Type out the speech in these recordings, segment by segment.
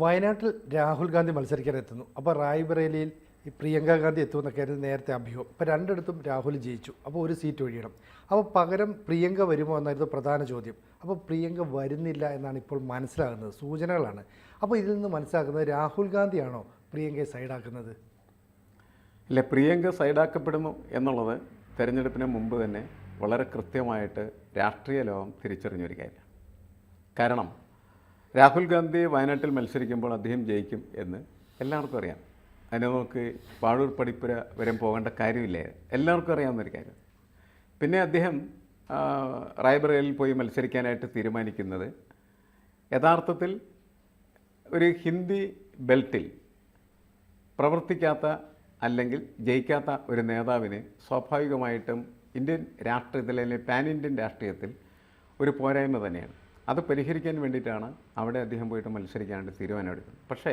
വയനാട്ടിൽ രാഹുൽ ഗാന്ധി മത്സരിക്കാൻ എത്തുന്നു. അപ്പോൾ റായ്ബറേലിയിൽ ഈ പ്രിയങ്ക ഗാന്ധി എത്തുമെന്നൊക്കെയായിരുന്നു നേരത്തെ അഭ്യൂഹം. അപ്പോൾ രണ്ടിടത്തും രാഹുൽ ജയിച്ചു. അപ്പോൾ ഒരു സീറ്റ് ഒഴിയണം. അപ്പോൾ പകരം പ്രിയങ്ക വരുമോ എന്നായിരുന്നു പ്രധാന ചോദ്യം. അപ്പോൾ പ്രിയങ്ക വരുന്നില്ല എന്നാണ് ഇപ്പോൾ മനസ്സിലാകുന്നത്. സൂചനകളാണ്. അപ്പോൾ ഇതിൽ നിന്ന് മനസ്സിലാക്കുന്നത് രാഹുൽ ഗാന്ധിയാണോ പ്രിയങ്കയെ സൈഡാക്കുന്നത്? ഇല്ല പ്രിയങ്ക സൈഡാക്കപ്പെടുന്നു എന്നുള്ളത് തെരഞ്ഞെടുപ്പിന് മുമ്പ് തന്നെ വളരെ കൃത്യമായിട്ട് രാഷ്ട്രീയ ലോകം തിരിച്ചറിഞ്ഞൊരു കാര്യം കാരണം രാഹുൽ ഗാന്ധി വയനാട്ടിൽ മത്സരിക്കുമ്പോൾ അദ്ദേഹം ജയിക്കും എന്ന് എല്ലാവർക്കും അറിയാം. അതിനെ നമുക്ക് പാഴൂർ പടിപ്പുര വരെ പോകേണ്ട കാര്യമില്ല? എല്ലാവർക്കും അറിയാവുന്നൊരു കാര്യം. പിന്നെ അദ്ദേഹം റായ്ബറയിൽ പോയി മത്സരിക്കാനായിട്ട് തീരുമാനിക്കുന്നത് യഥാർത്ഥത്തിൽ ഒരു ഹിന്ദി ബെൽറ്റിൽ പ്രവർത്തിക്കാത്ത അല്ലെങ്കിൽ ജയിക്കാത്ത ഒരു നേതാവിന് സ്വാഭാവികമായിട്ടും ഇന്ത്യൻ രാഷ്ട്രീയത്തിൽ അല്ലെങ്കിൽ പാൻ ഇന്ത്യൻ രാഷ്ട്രീയത്തിൽ ഒരു പോരായ്മ തന്നെയാണ്. അത് പരിഹരിക്കാൻ വേണ്ടിയിട്ടാണ് അവിടെ അദ്ദേഹം പോയിട്ട് മത്സരിക്കാനായിട്ട് തീരുമാനമെടുക്കുന്നത് പക്ഷേ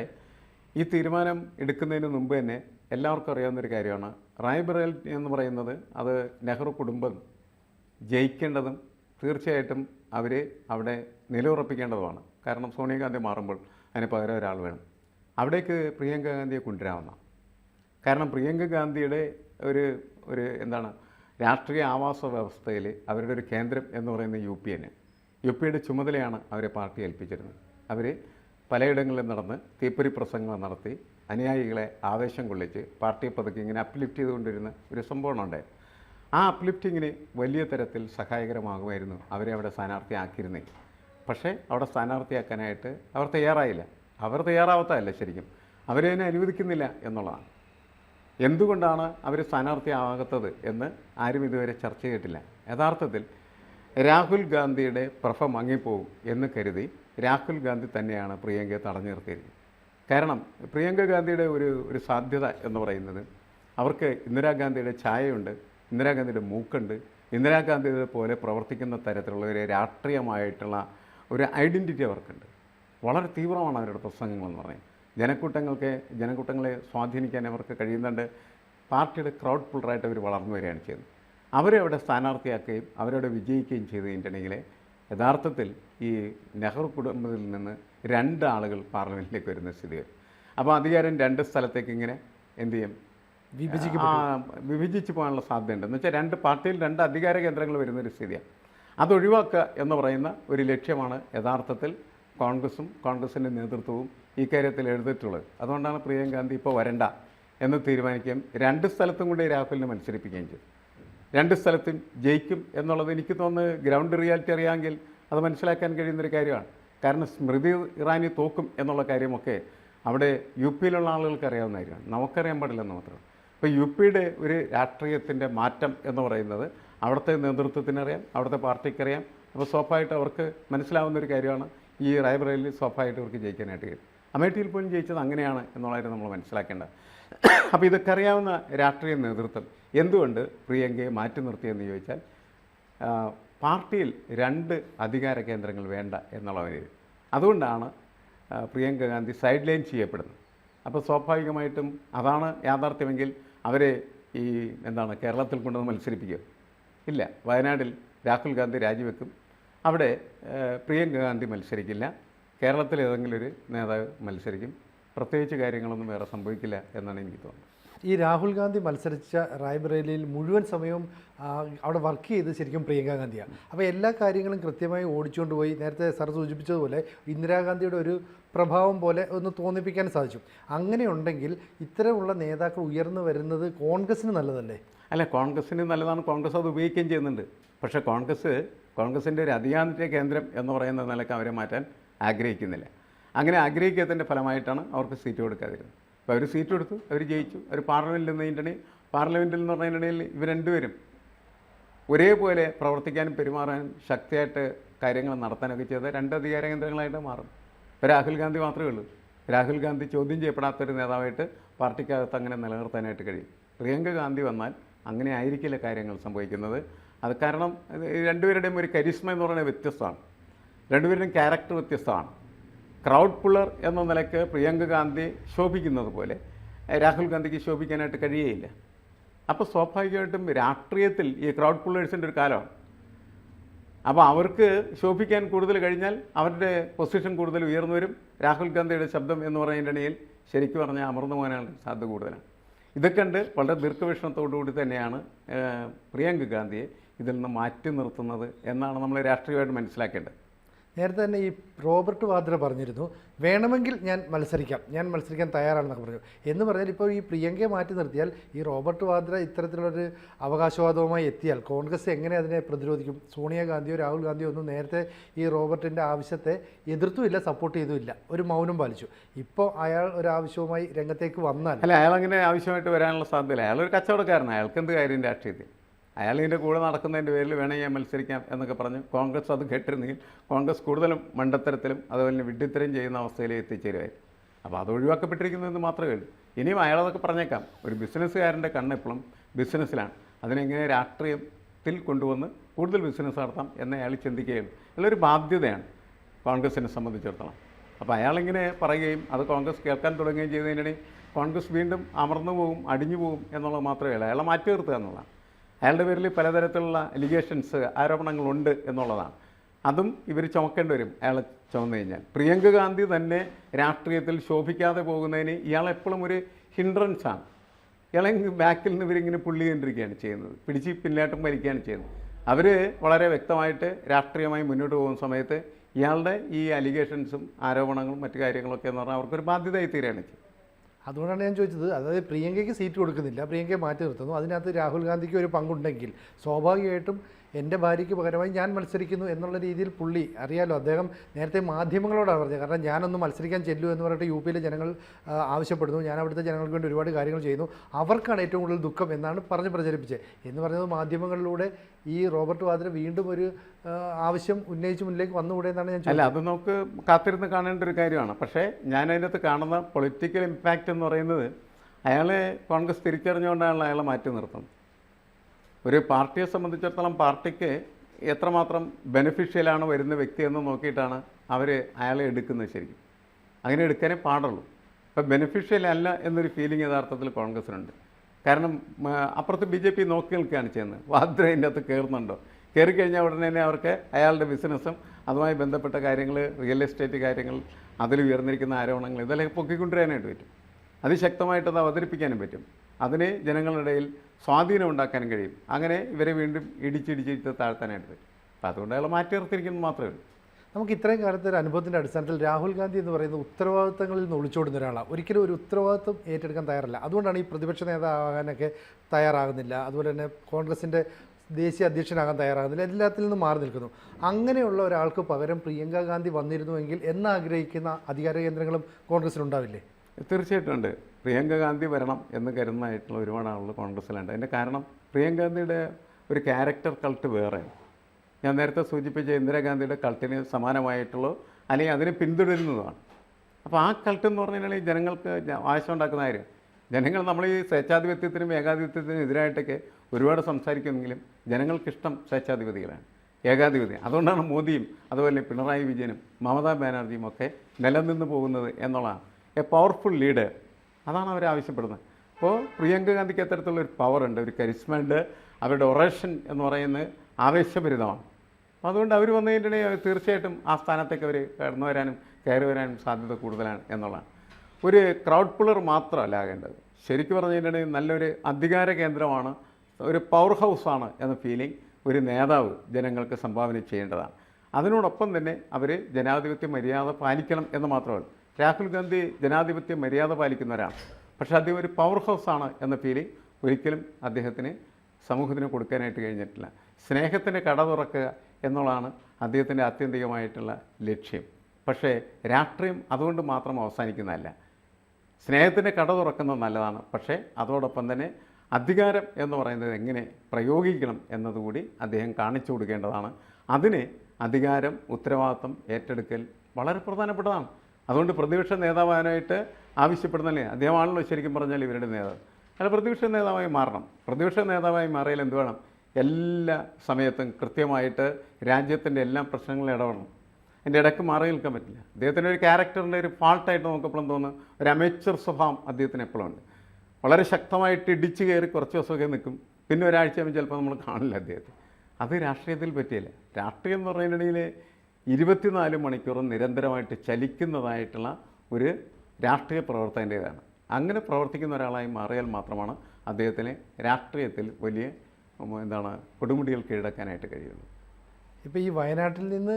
ഈ തീരുമാനം എടുക്കുന്നതിന് മുമ്പ് തന്നെ എല്ലാവർക്കും അറിയാവുന്നൊരു കാര്യമാണ്. റായ്ബറേൽ എന്ന് പറയുന്നത് അത് നെഹ്റു കുടുംബം ജയിക്കേണ്ടതും തീർച്ചയായിട്ടും അവർ അവിടെ നിലയുറപ്പിക്കേണ്ടതുമാണ്. കാരണം സോണിയാഗാന്ധി മാറുമ്പോൾ അതിന് പകരം ഒരാൾ വേണം. അവിടേക്ക് പ്രിയങ്ക ഗാന്ധിയെ കൊണ്ടുവരാവുന്ന. കാരണം പ്രിയങ്ക ഗാന്ധിയുടെ ഒരു ഒരു എന്താണ് രാഷ്ട്രീയ ആവാസ വ്യവസ്ഥയിൽ അവരുടെ ഒരു കേന്ദ്രം എന്ന് പറയുന്ന യു പി തന്നെ യു പിയുടെ ചുമതലയാണ് അവരെ പാർട്ടി ഏൽപ്പിച്ചിരുന്നത്. അവർ പലയിടങ്ങളിൽ നടന്ന് തീപ്പൊരി പ്രസംഗങ്ങൾ നടത്തി അനുയായികളെ ആവേശം കൊള്ളിച്ച് പാർട്ടി പതുക്കെ ഇങ്ങനെ അപ്ലിഫ്റ്റ് ചെയ്തുകൊണ്ടിരുന്ന ഒരു സംഭവമാണ് ഉണ്ടായത്. ആ അപ്ലിഫ്റ്റിങ്ങിന് വലിയ തരത്തിൽ സഹായകരമാകുമായിരുന്നു അവരെ അവിടെ സ്ഥാനാർത്ഥിയാക്കിയിരുന്നേ പക്ഷേ അവിടെ സ്ഥാനാർത്ഥിയാക്കാനായിട്ട് അവർ തയ്യാറായില്ല. അവർ തയ്യാറാവത്തല്ല ശരിക്കും. അവരെ അനുവദിക്കുന്നില്ല എന്നുള്ളതാണ്. എന്തുകൊണ്ടാണ് അവർ സ്ഥാനാർത്ഥിയാകാത്തത് എന്ന് ആരും ഇതുവരെ ചർച്ച ചെയ്തിട്ടില്ല. യഥാർത്ഥത്തിൽ രാഹുൽ ഗാന്ധിയുടെ പ്രഭ മങ്ങിപ്പോവും എന്ന് കരുതി രാഹുൽ ഗാന്ധി തന്നെയാണ് പ്രിയങ്കയെ തടഞ്ഞു നിർത്തിയിരിക്കുന്നത്. കാരണം പ്രിയങ്ക ഗാന്ധിയുടെ ഒരു ഒരു സാധ്യത എന്ന് പറയുന്നത് അവർക്ക് ഇന്ദിരാഗാന്ധിയുടെ ഛായയുണ്ട് ഇന്ദിരാഗാന്ധിയുടെ മൂക്കുണ്ട് ഇന്ദിരാഗാന്ധിയെ പോലെ പ്രവർത്തിക്കുന്ന തരത്തിലുള്ള ഒരു രാഷ്ട്രീയമായിട്ടുള്ള ഒരു ഐഡന്റിറ്റി അവർക്കുണ്ട്. വളരെ തീവ്രമാണ് അവരുടെ പ്രസംഗങ്ങളെന്ന് പറയുന്നത് ജനക്കൂട്ടങ്ങൾക്ക് ജനക്കൂട്ടങ്ങളെ സ്വാധീനിക്കാൻ അവർക്ക് കഴിയുന്നുണ്ട്. പാർട്ടിയുടെ ക്രൗഡ് പുള്ളറായിട്ട് അവർ വളർന്നു വരികയാണ് ചെയ്യുന്നത്. അവരെ അവിടെ സ്ഥാനാർത്ഥിയാക്കുകയും അവരവിടെ വിജയിക്കുകയും ചെയ്ത് കഴിഞ്ഞിട്ടുണ്ടെങ്കിൽ യഥാർത്ഥത്തിൽ ഈ നെഹ്റു കുടുംബത്തിൽ നിന്ന് രണ്ട് ആളുകൾ പാർലമെന്റിലേക്ക് വരുന്ന സ്ഥിതി വരും അപ്പോൾ അധികാരം രണ്ട് സ്ഥലത്തേക്ക് ഇങ്ങനെ എന്ത് ചെയ്യും? വിഭജിച്ച് പോകാനുള്ള സാധ്യതയുണ്ട്. എന്ന് വെച്ചാൽ രണ്ട് പാർട്ടിയിൽ രണ്ട് അധികാര കേന്ദ്രങ്ങൾ വരുന്നൊരു സ്ഥിതിയാണ്. അത് ഒഴിവാക്കുക എന്ന് പറയുന്ന ഒരു ലക്ഷ്യമാണ് യഥാർത്ഥത്തിൽ കോൺഗ്രസും കോൺഗ്രസിന്റെ നേതൃത്വവും ഈ കാര്യത്തിൽ എഴുതിയിട്ടുള്ളത്. അതുകൊണ്ടാണ് പ്രിയങ്കാന്ധി ഇപ്പോൾ വരണ്ട എന്ന് തീരുമാനിക്കുകയും രണ്ട് സ്ഥലത്തും കൂടി രാഹുലിനെ മത്സരിപ്പിക്കുകയും ചെയ്തു രണ്ട് സ്ഥലത്തും ജയിക്കും എന്നുള്ളത് എനിക്ക് തോന്നുന്നത് ഗ്രൗണ്ട് റിയാലിറ്റി അറിയാമെങ്കിൽ അത് മനസ്സിലാക്കാൻ കഴിയുന്നൊരു കാര്യമാണ്. കാരണം സ്മൃതി ഇറാനി തോക്കും എന്നുള്ള കാര്യമൊക്കെ അവിടെ യു പിയിലുള്ള ആളുകൾക്ക് അറിയാവുന്ന കാര്യമാണ് നമുക്കറിയാൻ പാടില്ലെന്ന് മാത്രം. ഇപ്പോൾ യു പിയുടെ ഒരു രാഷ്ട്രീയത്തിന്റെ മാറ്റം എന്ന് പറയുന്നത് അവിടുത്തെ നേതൃത്വത്തിനറിയാം അവിടുത്തെ പാർട്ടിക്കറിയാം അപ്പോൾ സ്വാഭാവികമായിട്ട് അവർക്ക് മനസ്സിലാവുന്ന ഒരു കാര്യമാണ് ഈ റായ്ബറേലിൽ സ്വാഭാവികമായിട്ട് അവർക്ക് ജയിക്കാനായിട്ട് കഴിയും. അമേഠിയിൽ പോലും ജയിച്ചത് അങ്ങനെയാണ് എന്നുള്ളതായിരുന്നു നമ്മൾ മനസ്സിലാക്കേണ്ടത്. അപ്പോൾ ഇതൊക്കെ അറിയാവുന്ന രാഷ്ട്രീയ നേതൃത്വം. എന്തുകൊണ്ട് പ്രിയങ്കയെ മാറ്റി നിർത്തിയെന്ന് ചോദിച്ചാൽ പാർട്ടിയിൽ രണ്ട് അധികാര കേന്ദ്രങ്ങൾ വേണ്ട എന്നുള്ള ഒരു അതുകൊണ്ടാണ് പ്രിയങ്ക ഗാന്ധി സൈഡ് ലൈൻ ചെയ്യപ്പെടുന്നത്. അപ്പോൾ സ്വാഭാവികമായിട്ടും അതാണ് യാഥാർത്ഥ്യമെങ്കിൽ അവരെ ഈ എന്താണ് കേരളത്തിൽ കൊണ്ടുവന്ന് മത്സരിപ്പിക്കുക. ഇല്ല വയനാടിൽ രാഹുൽ ഗാന്ധി രാജിവെക്കും. അവിടെ പ്രിയങ്ക ഗാന്ധി മത്സരിക്കില്ല. കേരളത്തിൽ ഏതെങ്കിലും ഒരു നേതാവ് മത്സരിക്കും. പ്രത്യേകിച്ച് കാര്യങ്ങളൊന്നും വേറെ സംഭവിക്കില്ല എന്നാണ് എനിക്ക് തോന്നുന്നത്. ഈ രാഹുൽ ഗാന്ധി മത്സരിച്ച റായ്ബറേലിയിൽ മുഴുവൻ സമയവും അവിടെ വർക്ക് ചെയ്ത് ശരിക്കും പ്രിയങ്ക ഗാന്ധിയാണ് അപ്പോൾ എല്ലാ കാര്യങ്ങളും കൃത്യമായി ഓടിച്ചുകൊണ്ട് പോയി നേരത്തെ സാർ സൂചിപ്പിച്ചതുപോലെ ഇന്ദിരാഗാന്ധിയുടെ ഒരു പ്രഭാവം പോലെ ഒന്ന് തോന്നിപ്പിക്കാൻ സാധിച്ചു. അങ്ങനെയുണ്ടെങ്കിൽ ഇത്തരമുള്ള നേതാക്കൾ ഉയർന്നു വരുന്നത് കോൺഗ്രസ്സിന് നല്ലതല്ലേ? അല്ല കോൺഗ്രസ്സിന് നല്ലതാണ്. കോൺഗ്രസ് അത് ഉപയോഗിക്കുകയും ചെയ്യുന്നുണ്ട്. പക്ഷേ കോൺഗ്രസ് കോൺഗ്രസിന്റെ ഒരു അധികാര കേന്ദ്രം എന്ന് പറയുന്ന നിലയ്ക്ക് അവരെ മാറ്റാൻ ആഗ്രഹിക്കുന്നില്ല. അങ്ങനെ ആഗ്രഹിക്കാത്തതിന്റെ ഫലമായിട്ടാണ് അവർക്ക് സീറ്റ് കൊടുക്കാതിരുന്നത്. അപ്പോൾ അവർ സീറ്റ് കൊടുത്തു അവർ ജയിച്ചു. അവർ പാർലമെന്റിൽ നിന്ന് കഴിഞ്ഞിട്ടുണ്ടെങ്കിൽ പാർലമെന്റിൽ എന്ന് പറഞ്ഞിട്ടുണ്ടെങ്കിൽ ഇവർ രണ്ടുപേരും ഒരേപോലെ പ്രവർത്തിക്കാനും പെരുമാറാനും ശക്തിയായിട്ട് കാര്യങ്ങൾ നടത്താനൊക്കെ ചെയ്ത രണ്ട് അധികാര കേന്ദ്രങ്ങളായിട്ട് മാറും. ഇപ്പോൾ രാഹുൽ ഗാന്ധി മാത്രമേ ഉള്ളൂ. രാഹുൽ ഗാന്ധി ചോദ്യം ചെയ്യപ്പെടാത്തൊരു നേതാവായിട്ട് പാർട്ടിക്കകത്ത് അങ്ങനെ നിലനിർത്താനായിട്ട് കഴിയും. പ്രിയങ്ക ഗാന്ധി വന്നാൽ അങ്ങനെ ആയിരിക്കില്ല കാര്യങ്ങൾ സംഭവിക്കുന്നത്. അത് കാരണം രണ്ടുപേരുടെയും ഒരു കരിസ്മ എന്ന് പറയുന്നത് വ്യത്യസ്തമാണ്. രണ്ടുപേരുടെയും ക്യാരക്ടർ വ്യത്യസ്തമാണ്. ക്രൗഡ് പുള്ളർ എന്ന നിലയ്ക്ക് പ്രിയങ്ക ഗാന്ധി ശോഭിക്കുന്നത് പോലെ രാഹുൽ ഗാന്ധിക്ക് ശോഭിക്കാനായിട്ട് കഴിയുകയില്ല അപ്പോൾ സ്വാഭാവികമായിട്ടും രാഷ്ട്രീയത്തിൽ ഈ ക്രൗഡ് പുള്ളേഴ്സിന്റെ ഒരു കാലമാണ് അപ്പോൾ അവർക്ക് ശോഭിക്കാൻ കൂടുതൽ കഴിഞ്ഞാൽ അവരുടെ പൊസിഷൻ കൂടുതൽ ഉയർന്നു വരും. രാഹുൽ ഗാന്ധിയുടെ ശബ്ദം എന്ന് പറയുന്നതിനിടയിൽ ശരിക്കും പറഞ്ഞാൽ അമർന്നു പോകാനാണ് സാധ്യത കൂടുതലാണ്. ഇതൊക്കെ കണ്ട് വളരെ ദീർഘവീക്ഷണത്തോടുകൂടി തന്നെയാണ് പ്രിയങ്ക ഗാന്ധിയെ ഇതിൽ നിന്ന് മാറ്റി നിർത്തുന്നത് എന്നാണ് നമ്മൾ രാഷ്ട്രീയമായിട്ട് മനസ്സിലാക്കേണ്ടത്. നേരത്തെ തന്നെ ഈ റോബർട്ട് വാദ്ര പറഞ്ഞിരുന്നു വേണമെങ്കിൽ ഞാൻ മത്സരിക്കാം ഞാൻ മത്സരിക്കാൻ തയ്യാറാണെന്നൊക്കെ പറഞ്ഞു. എന്ന് പറഞ്ഞാൽ ഇപ്പോൾ ഈ പ്രിയങ്കയെ മാറ്റി നിർത്തിയാൽ ഈ റോബർട്ട് വാദ്ര ഇത്തരത്തിലുള്ളൊരു അവകാശവാദവുമായി എത്തിയാൽ കോൺഗ്രസ് എങ്ങനെ അതിനെ പ്രതിരോധിക്കും? സോണിയാഗാന്ധിയോ രാഹുൽ ഗാന്ധിയോ ഒന്നും നേരത്തെ ഈ റോബർട്ടിന്റെ ആവശ്യത്തെ എതിർത്തുമില്ല സപ്പോർട്ട് ചെയ്തുമില്ല. ഒരു മൗനം പാലിച്ചു. ഇപ്പോൾ അയാൾ ഒരു ആവശ്യവുമായി രംഗത്തേക്ക് വന്നാൽ അല്ല അയാൾ അങ്ങനെ ആവശ്യമായിട്ട് വരാനുള്ള സാധ്യതയില്ല. ഒരു കച്ചവടക്കാരനാണ്. അയാൾക്ക് എന്ത് കാര്യം രാഷ്ട്രീയത്തിൽ? അയാൾ ഇതിന്റെ കൂടെ നടക്കുന്നതിന്റെ പേരിൽ വേണമെങ്കിൽ മത്സരിക്കാം എന്നൊക്കെ പറഞ്ഞ് കോൺഗ്രസ് അത് കേട്ടിരുന്നെങ്കിൽ കോൺഗ്രസ് കൂടുതലും മണ്ടത്തരത്തിലും അതുപോലെ തന്നെ വിഡ്ഢിത്തരം ചെയ്യുന്ന അവസ്ഥയിലേക്ക് എത്തിച്ചേരുമായിരുന്നു അപ്പോൾ അത് ഒഴിവാക്കപ്പെട്ടിരിക്കുന്നതെന്ന് മാത്രമേ ഉള്ളൂ. ഇനിയും അയാളതൊക്കെ പറഞ്ഞേക്കാം. ഒരു ബിസിനസ്സുകാരന്റെ കണ്ണെപ്പോഴും ബിസിനസ്സിലാണ്. അതിനെങ്ങനെ രാഷ്ട്രീയത്തിൽ കൊണ്ടുവന്ന് കൂടുതൽ ബിസിനസ് നടത്താം എന്ന് അയാൾ ചിന്തിക്കുകയാണ് ഉള്ളൊരു ബാധ്യതയാണ് കോൺഗ്രസിനെ സംബന്ധിച്ചിടത്തോളം. അപ്പോൾ അയാളിങ്ങനെ പറയുകയും അത് കോൺഗ്രസ് കേൾക്കാൻ തുടങ്ങുകയും ചെയ്തതിനിടയിൽ കോൺഗ്രസ് വീണ്ടും അമർന്നു പോകും അടിഞ്ഞു പോകും എന്നുള്ളത് മാത്രമേ ഉള്ളൂ. അയാളെ മാറ്റി നിർത്തുക എന്നുള്ളതാണ്. അയാളുടെ പേരിൽ പലതരത്തിലുള്ള അലിഗേഷൻസ് ആരോപണങ്ങളുണ്ട് എന്നുള്ളതാണ്. അതും ഇവർ ചുമക്കേണ്ടി വരും അയാളെ ചുമന്നു കഴിഞ്ഞാൽ. പ്രിയങ്ക ഗാന്ധി തന്നെ രാഷ്ട്രീയത്തിൽ ശോഭിക്കാതെ പോകുന്നതിന് ഇയാൾ എപ്പോഴും ഒരു ഹിൻഡ്രൻസ് ആണ്. ഇയാളെ ബാക്കിൽ നിന്ന് ഇവരിങ്ങനെ പുള്ളി കണ്ടിരിക്കുകയാണ് ചെയ്യുന്നത്. പിടിച്ച് പിന്നോട്ടും വലിക്കുകയാണ് ചെയ്യുന്നത്. അവർ വളരെ വ്യക്തമായിട്ട് രാഷ്ട്രീയമായി മുന്നോട്ട് പോകുന്ന സമയത്ത് ഇയാളുടെ ഈ അലിഗേഷൻസും ആരോപണങ്ങളും മറ്റു കാര്യങ്ങളൊക്കെ എന്ന് പറഞ്ഞാൽ അവർക്കൊരു ബാധ്യതയായി തീരുകയാണ് അതുകൊണ്ടാണ് ഞാൻ ചോദിച്ചത്. അതായത് പ്രിയങ്കയ്ക്ക് സീറ്റ് കൊടുക്കുന്നില്ല. പ്രിയങ്കയെ മാറ്റി നിർത്തുന്നു. അതിനകത്ത് രാഹുൽ ഗാന്ധിക്ക് ഒരു പങ്കുണ്ടെങ്കിൽ സ്വാഭാവികമായിട്ടും എന്റെ ഭാര്യയ്ക്ക് പകരമായി ഞാൻ മത്സരിക്കുന്നു എന്നുള്ള രീതിയിൽ പുള്ളി അറിയാലോ അദ്ദേഹം നേരത്തെ മാധ്യമങ്ങളോടാണ് പറഞ്ഞത്. കാരണം ഞാനൊന്ന് മത്സരിക്കാൻ ചെല്ലൂ എന്ന് പറഞ്ഞിട്ട് യു പിയിലെ ജനങ്ങൾ ആവശ്യപ്പെടുന്നു. ഞാൻ അവിടുത്തെ ജനങ്ങൾക്ക് വേണ്ടി ഒരുപാട് കാര്യങ്ങൾ ചെയ്യുന്നു. അവർക്കാണ് ഏറ്റവും കൂടുതൽ ദുഃഖം എന്നാണ് പറഞ്ഞ് പ്രചരിപ്പിച്ചത്. എന്ന് പറഞ്ഞത് മാധ്യമങ്ങളിലൂടെ ഈ റോബർട്ട് വാദ്ര വീണ്ടും ഒരു ആവശ്യം ഉന്നയിച്ച് മുന്നിലേക്ക് വന്നുകൂടെ എന്നാണ് ഞാൻ അല്ല അത് നമുക്ക് കാത്തിരുന്ന് കാണേണ്ട ഒരു കാര്യമാണ്. പക്ഷേ ഞാൻ അതിനകത്ത് കാണുന്ന പൊളിറ്റിക്കൽ ഇമ്പാക്റ്റ് എന്ന് പറയുന്നത് അയാളെ കോൺഗ്രസ് തിരിച്ചറിഞ്ഞുകൊണ്ടാണ് അയാളെ മാറ്റി നിർത്തുന്നത്. ഒരു പാർട്ടിയെ സംബന്ധിച്ചിടത്തോളം പാർട്ടിക്ക് എത്രമാത്രം ബെനിഫിഷ്യലാണ് വരുന്ന വ്യക്തി എന്ന് നോക്കിയിട്ടാണ് അവർ അയാളെ എടുക്കുന്നത് ശരിക്കും. അങ്ങനെ എടുക്കാനേ പാടുള്ളൂ. ഇപ്പം ബെനിഫിഷ്യൽ അല്ല എന്നൊരു ഫീലിംഗ് യഥാർത്ഥത്തിൽ കോൺഗ്രസിനുണ്ട്. കാരണം അപ്പുറത്ത് ബി ജെ പി നോക്കി നിൽക്കുകയാണ് ചെയ്യുന്നത്. വാദ്ര അതിന്റെ അകത്ത് കയറുന്നുണ്ടോ? കയറി കഴിഞ്ഞാൽ ഉടനെ തന്നെ അവർക്ക് അയാളുടെ ബിസിനസ്സും അതുമായി ബന്ധപ്പെട്ട കാര്യങ്ങൾ റിയൽ എസ്റ്റേറ്റ് കാര്യങ്ങൾ അതിൽ ഉയർന്നിരിക്കുന്ന ആരോപണങ്ങൾ ഇതെല്ലാം പൊക്കിക്കൊണ്ടുവരാനായിട്ട് പറ്റും. അതിശക്തമായിട്ടത് അത് അവതരിപ്പിക്കാനും പറ്റും. അതിന് ജനങ്ങളുടെ ഇടയിൽ സ്വാധീനം ഉണ്ടാക്കാനും കഴിയും. അങ്ങനെ ഇവരെ വീണ്ടും ഇടിച്ചിടിച്ചിട്ട് താഴ്ത്താനായിട്ട്. അപ്പം അതുകൊണ്ട് അയാൾ മാറ്റി നിർത്തിയിരിക്കുന്നത് മാത്രമേ ഉള്ളൂ. നമുക്ക് ഇത്രയും കാലത്തെ ഒരു അനുഭവത്തിന്റെ അടിസ്ഥാനത്തിൽ രാഹുൽ ഗാന്ധി എന്ന് പറയുന്ന ഉത്തരവാദിത്തങ്ങളിൽ നിന്ന് ഒളിച്ചോടുന്ന ഒരാളാണ് ഒരിക്കലും ഒരു ഉത്തരവാദിത്വം ഏറ്റെടുക്കാൻ തയ്യാറല്ല. അതുകൊണ്ടാണ് ഈ പ്രതിപക്ഷ നേതാവാകാനൊക്കെ തയ്യാറാകുന്നില്ല. അതുപോലെ തന്നെ കോൺഗ്രസിന്റെ ദേശീയ അധ്യക്ഷനാകാൻ തയ്യാറാകുന്നില്ല. എല്ലാത്തിൽ നിന്നും മാറി നിൽക്കുന്നു. അങ്ങനെയുള്ള ഒരാൾക്ക് പകരം പ്രിയങ്ക ഗാന്ധി വന്നിരുന്നുവെങ്കിൽ എന്നാഗ്രഹിക്കുന്ന അധികാര കേന്ദ്രങ്ങളും കോൺഗ്രസിനുണ്ടാവില്ലേ തീർച്ചയായിട്ടും ഉണ്ട്. പ്രിയങ്ക ഗാന്ധി വരണം എന്ന് കരുതുന്നതായിട്ടുള്ള ഒരുപാട് ആളുകൾ കോൺഗ്രസ്സിലുണ്ട്. അതിന്റെ കാരണം പ്രിയങ്ക ഗാന്ധിയുടെ ഒരു ക്യാരക്ടർ കൾട്ട് വേറെ. ഞാൻ നേരത്തെ സൂചിപ്പിച്ച ഇന്ദിരാഗാന്ധിയുടെ കൾട്ടിന് സമാനമായിട്ടുള്ള അല്ലെങ്കിൽ അതിനെ പിന്തുടരുന്നതാണ്. അപ്പോൾ ആ കൾട്ട് എന്ന് പറഞ്ഞു കഴിഞ്ഞാൽ ഈ ജനങ്ങൾക്ക് ആശയം ഉണ്ടാക്കുന്ന കാര്യം. ജനങ്ങൾ നമ്മൾ ഈ സ്വേച്ഛാധിപത്യത്തിനും ഏകാധിപത്യത്തിനും എതിരായിട്ടൊക്കെ ഒരുപാട് സംസാരിക്കുമെങ്കിലും ജനങ്ങൾക്കിഷ്ടം സ്വേച്ഛാധിപതികളാണ്. ഏകാധിപതി. അതുകൊണ്ടാണ് മോദിയും അതുപോലെ പിണറായി വിജയനും മമതാ ബാനർജിയും ഒക്കെ നിലനിന്ന് പോകുന്നത് എന്നുള്ളതാണ്. എ പവർഫുൾ ലീഡർ അതാണ് അവർ ആവശ്യപ്പെടുന്നത്. അപ്പോൾ പ്രിയങ്ക ഗാന്ധിക്ക് അത്തരത്തിലുള്ള ഒരു പവർ ഉണ്ട് ഒരു കരിസ്മ ഉണ്ട്. അവരുടെ ഒറേഷൻ എന്ന് പറയുന്നത് ആവേശഭരിതമാണ്. അതുകൊണ്ട് അവർ വന്നതിന്റെ തീർച്ചയായിട്ടും ആ സ്ഥാനത്തേക്ക് അവർ കടന്നു വരാനും കയറി വരാനും സാധ്യത കൂടുതലാണ് എന്നുള്ളതാണ്. ഒരു ക്രൗഡ് പുളർ മാത്രമല്ല ആകേണ്ടത്. ശരിക്കും പറഞ്ഞിട്ടുണ്ടെങ്കിൽ നല്ലൊരു അധികാര കേന്ദ്രമാണ് ഒരു പവർ ഹൗസാണ് എന്ന ഫീലിംഗ് ഒരു നേതാവ് ജനങ്ങൾക്ക് സംഭാവന ചെയ്യേണ്ടതാണ്. അതിനോടൊപ്പം തന്നെ അവർ ജനാധിപത്യ മര്യാദ പാലിക്കണം എന്ന് മാത്രമല്ല. രാഹുൽ ഗാന്ധി ജനാധിപത്യ മര്യാദ പാലിക്കുന്ന ഒരാൾ പക്ഷേ അദ്ദേഹം ഒരു പവർ ഹൗസ് ആണ് എന്ന ഫീലിംഗ് ഒരിക്കലും അദ്ദേഹത്തിന് സമൂഹത്തിന് കൊടുക്കാനായിട്ട് കഴിഞ്ഞിട്ടില്ല. സ്നേഹത്തിന്റെ കട തുറക്കുക എന്നുള്ളതാണ് അദ്ദേഹത്തിന്റെ ആത്യന്തികമായിട്ടുള്ള ലക്ഷ്യം. പക്ഷേ രാഷ്ട്രീയം അതുകൊണ്ട് മാത്രം അവസാനിക്കുന്നതല്ല. സ്നേഹത്തിന്റെ കട തുറക്കുന്നത് നല്ലതാണ്. പക്ഷേ അതോടൊപ്പം തന്നെ അധികാരം എന്ന് പറയുന്നത് എങ്ങനെ പ്രയോഗിക്കണം എന്നതുകൂടി അദ്ദേഹം കാണിച്ചു കൊടുക്കേണ്ടതാണ്. അതിന് അധികാരം ഉത്തരവാദിത്വം ഏറ്റെടുക്കൽ വളരെ പ്രധാനപ്പെട്ടതാണ്. അതുകൊണ്ട് പ്രതിപക്ഷ നേതാവാനായിട്ട് ആവശ്യപ്പെടുന്നല്ലേ? അദ്ദേഹമാണല്ലോ ശരിക്കും പറഞ്ഞാൽ ഇവരുടെ നേതാവ്. അല്ല പ്രതിപക്ഷ നേതാവായി മാറണം. പ്രതിപക്ഷ നേതാവായി മാറിയാൽ എന്ത് വേണം? എല്ലാ സമയത്തും കൃത്യമായിട്ട് രാജ്യത്തിന്റെ എല്ലാ പ്രശ്നങ്ങളും ഇടപെടണം. എന്റെ ഇടയ്ക്ക് മാറി നിൽക്കാൻ പറ്റില്ല. അദ്ദേഹത്തിന്റെ ഒരു ക്യാരക്ടറിന്റെ ഒരു ഫാൾട്ടായിട്ട് നോക്കപ്പോഴും തോന്നുന്ന. ഒരു അമേച്ചർ സ്വഭാവം അദ്ദേഹത്തിന് എപ്പോഴും ഉണ്ട്. വളരെ ശക്തമായിട്ട് ഇടിച്ചു കയറി കുറച്ച് ദിവസമൊക്കെ നിൽക്കും. പിന്നെ ഒരാഴ്ച ചിലപ്പോൾ നമ്മൾ കാണില്ല അദ്ദേഹത്തെ. അത് രാഷ്ട്രീയത്തിൽ പറ്റിയില്ല. രാഷ്ട്രീയം എന്ന് പറയുന്നതിനിടയിൽ ഇരുപത്തിനാല് മണിക്കൂറും നിരന്തരമായിട്ട് ചലിക്കുന്നതായിട്ടുള്ള ഒരു രാഷ്ട്രീയ പ്രവർത്തകന്റേതാണ്. അങ്ങനെ പ്രവർത്തിക്കുന്ന ഒരാളായി മാറിയാൽ മാത്രമാണ് അദ്ദേഹത്തിന് രാഷ്ട്രീയത്തിൽ വലിയ എന്താണ് കൊടുമുടികൾ കീഴടക്കാനായിട്ട് കഴിയുന്നത് ഇപ്പോൾ ഈ വയനാട്ടിൽ നിന്ന്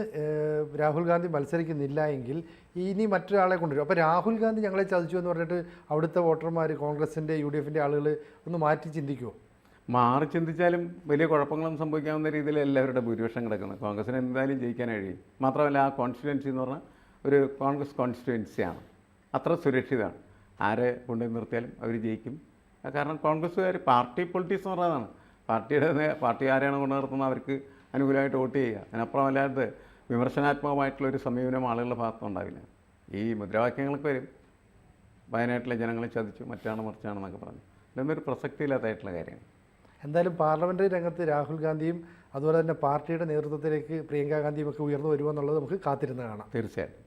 രാഹുൽ ഗാന്ധി മത്സരിക്കുന്നില്ല എങ്കിൽ ഇനി മറ്റൊരാളെ കൊണ്ടുവരും. അപ്പോൾ രാഹുൽ ഗാന്ധി ഞങ്ങളെ ചതിച്ചു എന്ന് പറഞ്ഞിട്ട് അവിടുത്തെ വോട്ടർമാർ കോൺഗ്രസിന്റെ യു ഡി എഫിന്റെ ആളുകൾ ഒന്ന് മാറ്റി ചിന്തിക്കുമോ മാറി ചിന്തിച്ചാലും വലിയ കുഴപ്പങ്ങളും സംഭവിക്കാവുന്ന രീതിയിൽ എല്ലാവരുടെ ഭൂരിപക്ഷം കിടക്കുന്നത്. കോൺഗ്രസിന് എന്തായാലും ജയിക്കാൻ കഴിയും. മാത്രമല്ല ആ കോൺസ്റ്റിറ്റ്യുവൻസി എന്ന് പറഞ്ഞാൽ ഒരു കോൺഗ്രസ് കോൺസ്റ്റിറ്റ്യുവൻസിയാണ് അത്ര സുരക്ഷിതമാണ്. ആരെ കൊണ്ടു നിർത്തിയാലും അവർ ജയിക്കും. കാരണം കോൺഗ്രസ്സുകാർ പാർട്ടി പൊളിറ്റിക്സ് എന്ന് പറയുന്നതാണ് പാർട്ടിയുടെ പാർട്ടി ആരെയാണ് കൊണ്ടു നിർത്തുന്നത്? അവർക്ക് അനുകൂലമായിട്ട് വോട്ട് ചെയ്യുക. അതിനപ്പുറം അല്ലാതെ വിമർശനാത്മകമായിട്ടുള്ള ഒരു സമീപനം ആളുകളുടെ ഭാഗത്തുണ്ടാവില്ല ഈ മുദ്രാവാക്യങ്ങൾക്ക് വരും. വയനാട്ടിലെ ജനങ്ങളെ ചതിച്ചു മറ്റാണ് മറിച്ചാണെന്നൊക്കെ പറഞ്ഞു. ഇതൊന്നൊരു പ്രസക്തിയില്ലാത്തതായിട്ടുള്ള കാര്യമാണ്. എന്തായാലും പാർലമെന്ററി രംഗത്ത് രാഹുൽ ഗാന്ധിയും അതുപോലെ തന്നെ പാർട്ടിയുടെ നേതൃത്വത്തിലേക്ക് പ്രിയങ്ക ഗാന്ധിയും ഒക്കെ ഉയർന്നു വരുമെന്നുള്ളത് നമുക്ക് കാത്തിരുന്ന് കാണാം. തീർച്ചയായിട്ടും.